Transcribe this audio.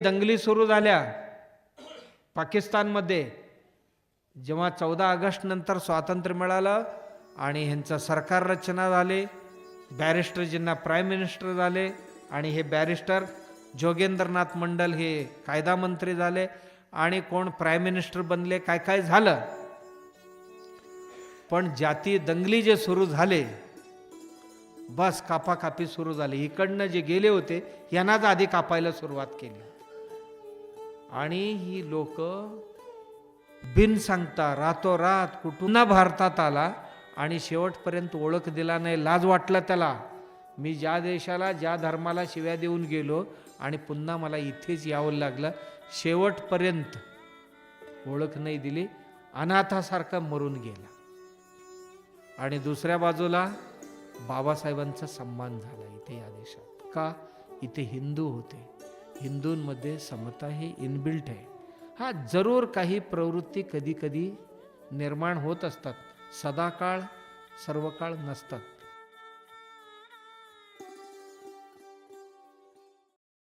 दंगली सुरू झाल्या. पाकिस्तानमध्ये जेव्हा चौदा ऑगस्ट नंतर स्वातंत्र्य मिळालं आणि ह्यांचं सरकार रचना झाले बॅरिस्टरजींना प्राईम मिनिस्टर झाले आणि हे बॅरिस्टर जोगेंद्रनाथ मंडल हे कायदा मंत्री झाले आणि कोण प्राईम मिनिस्टर बनले काय काय झालं. पण जाती दंगली जे सुरू झाले बस कापाकापी सुरू झाली. इकडनं जे गेले होते यांनाच आधी कापायला सुरुवात केली. आणि ही लोक बिन सांगता रातोरात कुठून भारतात आला आणि शेवटपर्यंत ओळख दिला नाही लाज वाटला त्याला. मी ज्या देशाला ज्या धर्माला शिव्या देऊन गेलो आणि पुन्हा मला इथेच यावं लागलं शेवटपर्यंत ओळख नाही दिली अनाथासारखा मरून गेला. आणि दुसऱ्या बाजूला बाबासाहेबांचा सन्मान झाला इथे या देशात. का? इथे हिंदू होते. हिंदूंमध्ये समता ही इनबिल्ट आहे. हा जरूर काही प्रवृत्ती कधीकधी निर्माण होत असतात. सदाकाळ सर्व काळ नसतात.